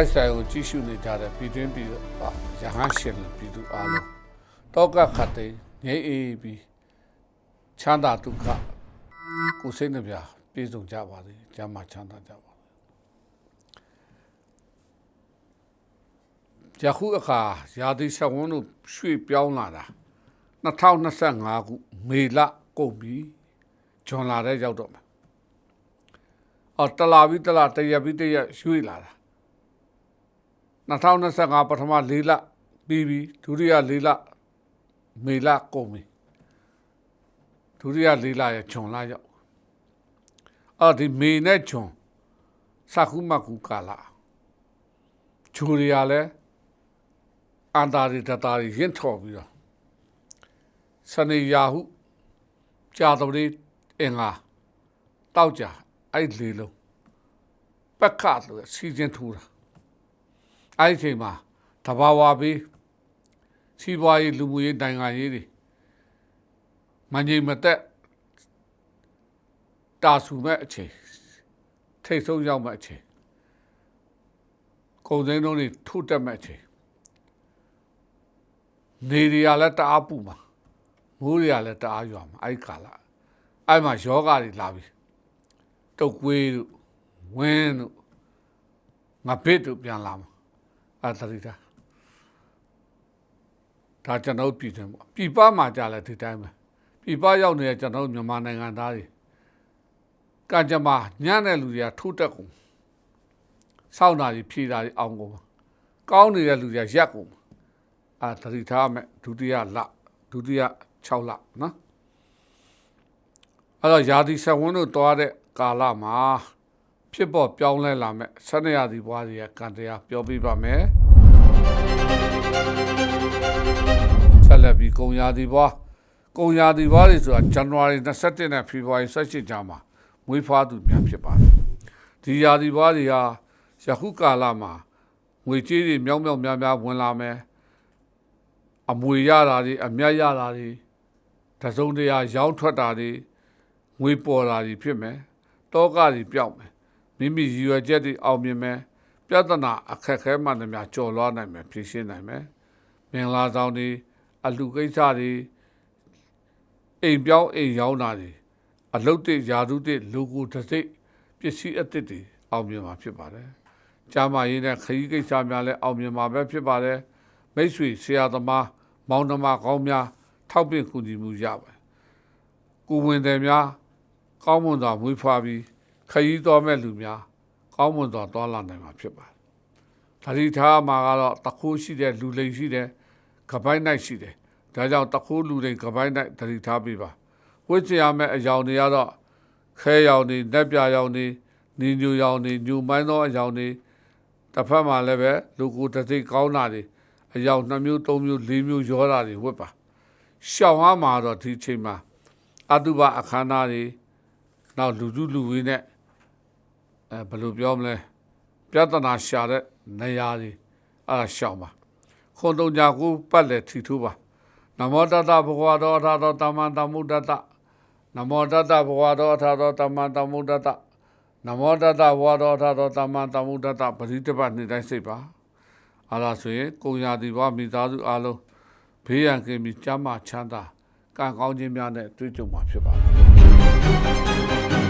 လိုက်ဆိုင်ကိုကြည့်ရှုနေကြတဲ့ပြည်တွင်းပြည်ပရဟန်းရှင်လူပြည်သူအားလုံးတောကခတ်သိမ်းငြိမ်းအေးပြီးချမ်းသာဒုက္ခကိုယ်စိတ်နှပြပြည့်စုံကြပါစေကျမ်းမာချမ်းသာကြပါစေယခုအခါရာသီဆက်ဝန်းတို့ရွှေ့ပြောင်းလာတာ2025ခုမေလကုန်ပြီဂျွန်လာတဲ့ရောက်တော့မယ်အော်တလာပြီးတလာတရက်ပြီးတရက်ရွှေ့လာတာ 2025ပထမ၄လပြီးပြီဒုတိယ၄လမေလကုန်ပြီဒုတိယ၄လရဲ့ဂျွန်လာရောက်အော်ဒီမေနဲ့ဂျွန်စခုမကူကာလာဂျူရီယာလည်းအန်တာရီတတာရီရင့်ထော်ပြီးတော့စနေယာဟုကြာတော်လေးအင်္ဂါတောက်ကြအဲ့လေလုံးပက်ခတ်လို့စီစဉ်ထူတာ အဲ့ဒီအချိန်မှာတဘာဝပြီးစီးပွားရေးလူမှုရေးနိုင်ငံရေးတွေမငြိမ်မသက်တာဆူမဲ့အချိန်ထိတ်ဆုံးရောက်မဲ့အချိန်ကုန်စည်နှုန်းတွေထုတ်တက်မဲ့အချိန်နေတွေကလည်းတအားပူမှာမိုးတွေကလည်းတအားရွာမှာအဲ့ဒီကာလအဲ့မှာယောဂတွေလာပြီတုတ်ကွေးတို့ဝင်းတို့ငါဘစ်တို့ပြန်လာမှာ အဲ့တတိတာဒါကျွန်တော်ပြည်တယ်ပေါ့ပြည်ပမှာကြာလဲဒီတိုင်းပဲပြည်ပရောက်နေတဲ့ကျွန်တော်မြန်မာနိုင်ငံသားတွေကကြမ္မာညံ့တဲ့လူတွေကထိုးတက်ကုန်စောင့်တာကြီးဖြေတာကြီးအောင်ကုန်ကောင်းနေတဲ့လူတွေကရက်ကုန်အာတတိထားမဲ့ဒုတိယလဒုတိယ6လနော်အဲ့တော့ယာတိဆက်ဝန်းတို့တွားတဲ့ကာလမှာ ဖြစ်ပေါ်ပြောင်းလဲလာမဲ့ဆန္ဒရာသီဘွားတွေကကံတရားပြောပြပါမယ်ဆက်လက်ပြီးကုံရာသီဘွားကုံရာသီဘွားတွေဆိုတာဇန်နဝါရီ21နဲ့ဖေဖော်ဝါရီ18ကြားမှာမွေးဖွားသူများဖြစ်ပါတယ်ဒီရာသီဘွားတွေဟာယခုကာလမှာငွေကြေးတွေမြောက်မြောက်များများဝင်လာမယ်အမွေရတာတွေအမြတ်ရတာတွေတစုံတရာရောင်းထွက်တာတွေငွေပေါ်တာတွေဖြစ်မယ်တောကတွေပြောက်မယ် မိမိရည်ရွယ်ချက်တွေအောင်မြင်မယ်ပြဿနာအခက်ခဲမှန်သမျှကြော်လွှားနိုင်မယ်ဖြေရှင်းနိုင်မယ်မင်္ဂလာဆောင်တွေအလူကိစ္စတွေအိမ်ပြောင်းအိမ်ရောင်းတာတွေအလုတ်တွေယာတုတွေလူကိုတစ်စိတ်ပစ္စည်းအသစ်တွေအောင်မြင်မှာဖြစ်ပါတယ်။ကြာမာရေးနဲ့ခရီးကိစ္စများလည်းအောင်မြင်မှာပဲဖြစ်ပါတယ်။မိတ်ဆွေဆရာသမားမောင်နှမကောင်းများထောက်ပံ့ကူညီမှုရပါတယ်။ကိုဝင်တယ်များကောင်းမွန်စွာမွေးဖွားပြီး ခရီးတော်မဲ့လူများကောင်းမွန်စွာတွာလာနိုင်မှာဖြစ်ပါတယ်။ဒါဒီထားမှာကတော့တခိုးရှိတဲ့လူလိမ်ရှိတဲ့ကပိုင်းနိုင်ရှိတယ်။ဒါကြောင့်တခိုးလူလိမ်ကပိုင်းနိုင်ဒါဒီထားပေးပါ။ဝိချရမဲ့အယောင်တွေကတော့ခဲရောင်တွေ၊လက်ပြရောင်တွေ၊နေညူရောင်တွေ၊ညူမိုင်းသောအယောင်တွေတစ်ဖက်မှာလည်းပဲလူကိုတစ်သိကောင်းတာတွေအယောင်2မျိုး3မျိုး4မျိုးရောတာတွေဝတ်ပါ။ရှောင်းအားမှာတော့ဒီချိန်မှာအတုပအခမ်းအနားတွေနောက်လူစုလူဝေးနဲ့ အဲဘယ်လိုပြောမလဲပြဿနာရှာတဲ့နေရာတွေအဲ့ဒါရှောင်းပါခွန်တုံညာကိုပတ်လက်ထီထိုးပါနမောတတဘဂဝါတော်အထာတော်တမန်တမုဒ္ဒတနမောတတဘဂဝါတော်အထာတော်တမန်တမုဒ္ဒတနမောတတဘဂဝါတော်အထာတော်တမန်တမုဒ္ဒတပရိတ္တပနေ့တိုင်းစိတ်ပါအားလားဆိုရင်ကုံရာဒီဘဝမိသားစုအားလုံးဘေးရန်ကင်းပြီးကျမ်းမာချမ်းသာကံကောင်းခြင်းများနဲ့တွေ့ကြုံမှာဖြစ်ပါတယ်